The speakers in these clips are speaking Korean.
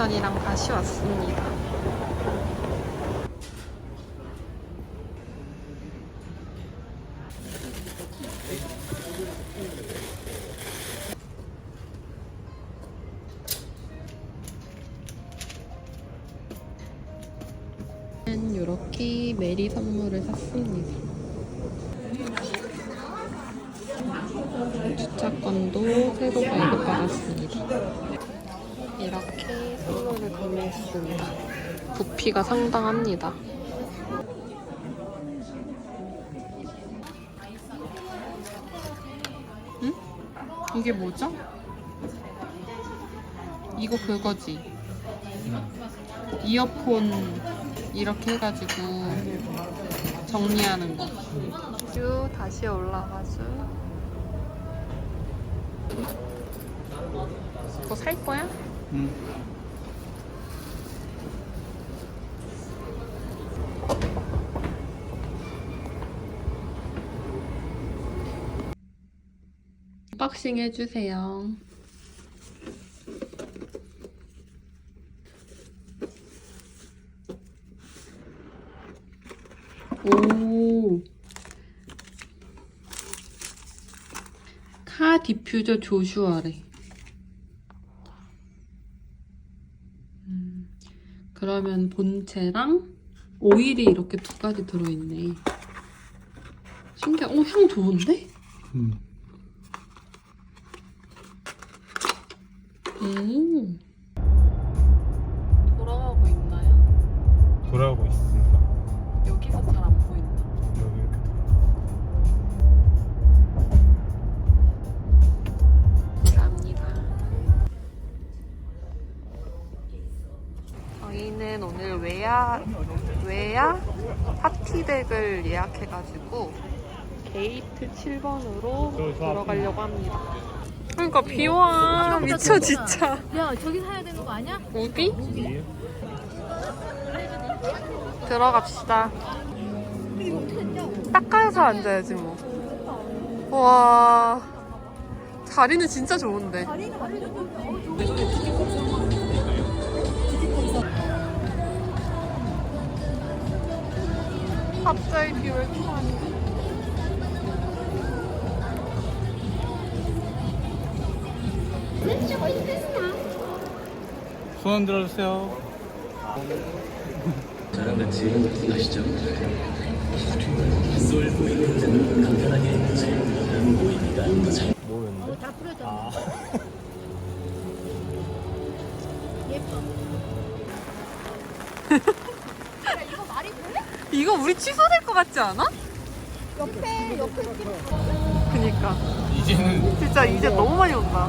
편이랑 다시 왔습니다. 이렇게 메리 선물을 샀습니다. 주차권도 새로 발급받았습니다. 이렇게 선물을 구매했습니다. 부피가 상당합니다. 응? 이게 뭐죠? 이거 그거지. 이어폰 이렇게 해가지고 정리하는 거. 쭉 다시 올라가죠. 그거 살 거야? 응. 박싱 해주세요. 오. 카 디퓨저 조슈아래. 그러면 본체랑 오일이 이렇게 두 가지 들어있네. 신기해. 어, 향 좋은데? 응. 음. 돌 파티백을 예약해가지고 게이트 7번으로 들어가려고 합니다. 그러니까 비와 미쳐 진짜. 야 저기 사야 되는 거 아니야? 우비? 들어갑시다. 닦아서 앉아야지 뭐. 와 자리는 진짜 좋은데. 손 들어주세요. 저랑 같이 가시죠. 쏠고 있는 데는 간편하게 사용하는 보이니까 더 잘. 뭐였는데? 다 뿌려져. 아. 예뻐. 야 이거 말이 돼? 이거 우리 취소될 것 같지 않아? 옆에 옆에 그니까 이제는 진짜 이제 너무 많이 온다.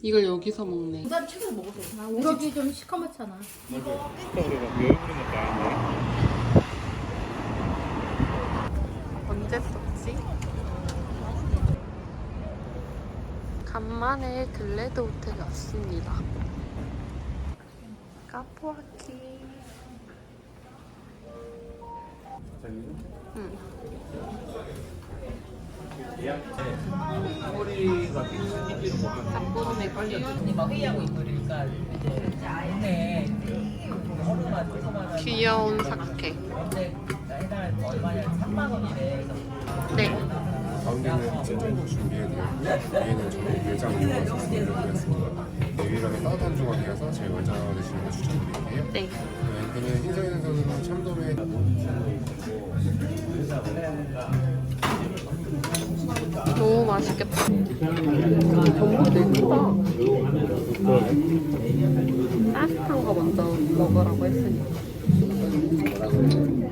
이걸 여기서 먹네. 책에서 먹었어. 아, 우럭이 좀 시커멓잖아. 우리가 여기 부르니까 언제 썼지? 간만에 글래드 호텔에 왔습니다. 카포아키. 응. 닭고름에 걸려. 막 회의하고 있고 그러니까 이제 안에 얼음만 조금만 귀여운 사케. 근데 해당할 거 얼마냐 3만 원이래 그래서 네. 가운데는 좀 준비해드렸고 위에는 저희 외장 이용해서 준비해드렸습니다. 내위랑에 따뜻한 조각이어서 제일 먼저 드시는 걸 추천드릴게요. 네. 왼편은 흰자리 생선으로 참돔에 너무 맛있겠다. 전복 되게 크다. 따뜻한 거 먼저 먹으라고 했으니까. 음.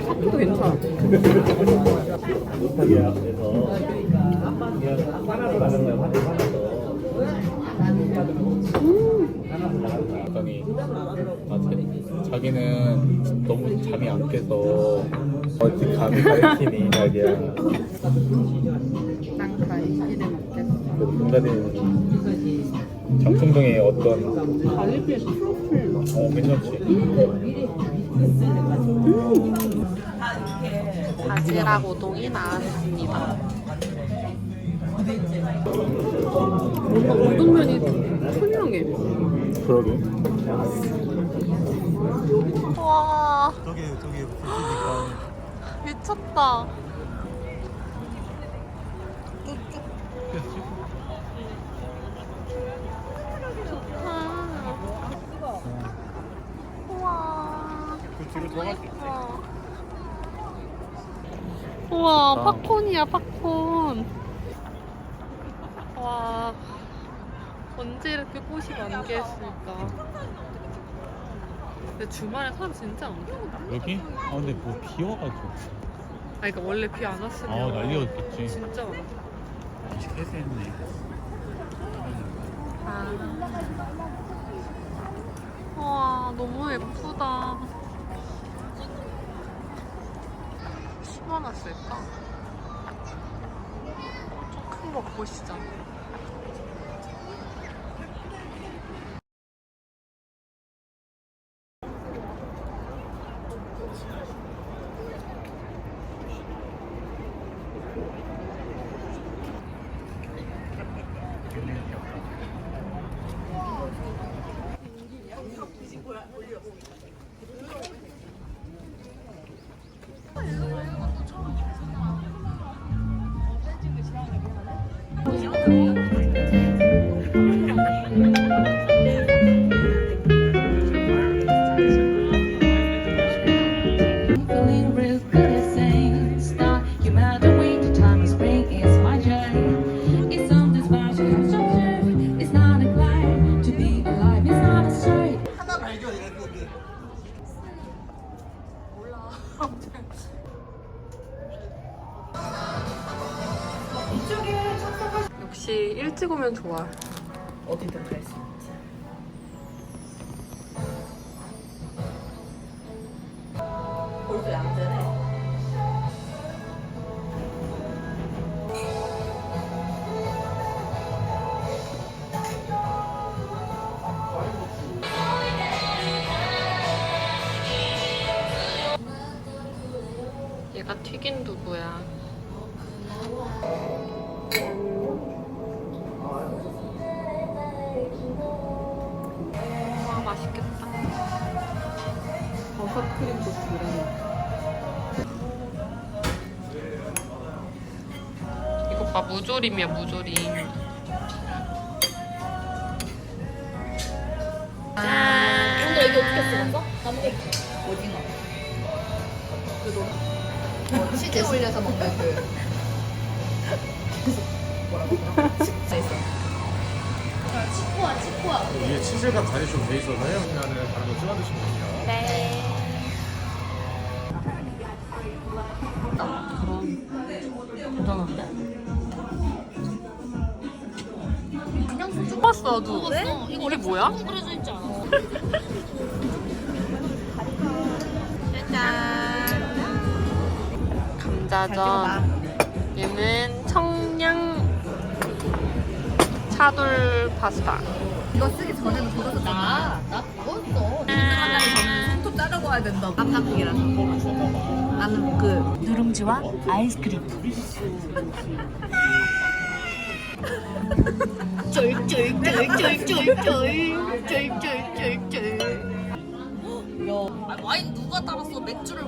이것도 괜찮아. 못 자, 자기는 너무 잠이 안 깨서 어디 감이 가리키니 자기야 난 갈비를 먹겠어. 그 분가된 장충동에 어떤 갈비에 트러플. 어 괜찮지 바지락 우동이 나왔습니다. 뭔가 우동면이 투명해. 그러게 와. 미쳤다. 좋다. 우와. 그 뒤로 들어갈게 우와, 좋다. 팝콘이야, 팝콘. 와, 언제 이렇게 꽃이 만개했을까. 근데 주말에 사람 진짜 많다. 여기? 아 근데 뭐 비와가지고 아, 그러니까 원래 비 안 왔으면 아 난리였겠지 진짜 많다. 해세했네 아. 와, 너무 예쁘다. 심어놨을까? 엄청 큰거 보시죠. 역시 일찍 오면 좋아. 어디든 갈 수 있지. 벌써 양재네. 얘가 튀긴 두부야. 버섯 크림 소스랑. 이거 봐 무조림이야 무조림. 짠. 근데 여기 어떻게 쓰였어? 나무게 오징어. 어, 치즈 올려서 먹는 그. 치코야 치코야. 위에 치즈가 간이 좀 돼 있어서요. 그냥 다른 거 찍어 드시면 돼요. 그냥 소주 봤어 도 이거 이게 뭐야? 그려져 있지 않아? 짠. 감자전. 얘는 청양 차돌 파스타. 이거 쓰기 전에는 그거 썼잖아. 나, 나 그거 써. 손톱 자르고 와야 된다고. 깜짝이라서. 나는 그 누룽지와 아이스크림. 아니, 와인 누가 따랐어? 맥주를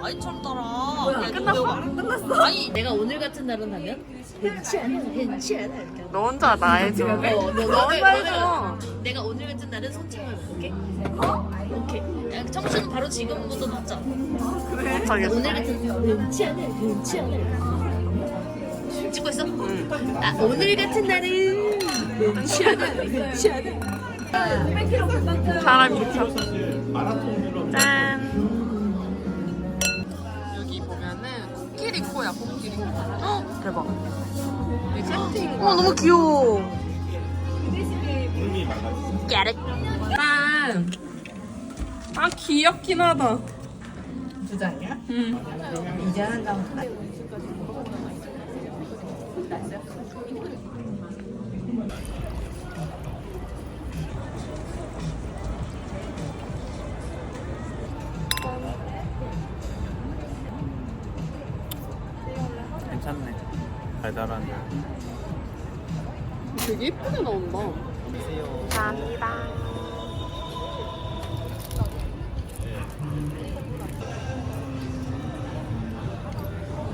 와인처럼 따라. 뭐야, 끝났어? 끝났어? 아니, 내가 오늘 같은 날은 하면 괜찮아, 괜찮아. 이렇게. 너 혼자 나의 지금에? 어, 너, 너 너는, 혼자 해줘. 너는 내가 오늘 같은 날은 손짓을 볼게. 어? 오케이. 야, 청춘은 바로 지금부터 넣자. 오늘 같은 괜찮아, 괜찮아. 찍고 있어? 아, 오늘 같은 날은 괜찮아, 괜찮아. 사람 미쳐. 짠. 코끼리 코야 코끼리 코. 헉, 대박. 이 세팅. 어 너무 귀여워. 짠. 아 귀엽긴 하다. 두 장이야? 응. 이제 한 장. 괜찮네. 달달한. 되게 예쁘게 나온다. 감사합니다.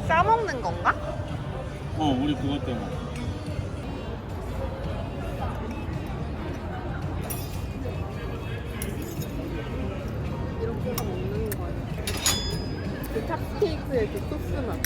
싸먹는 건가? 어, 우리 그것 때문에. 이렇게 해서 먹는 거야. 그 탑스테이크의 그 소스 맛.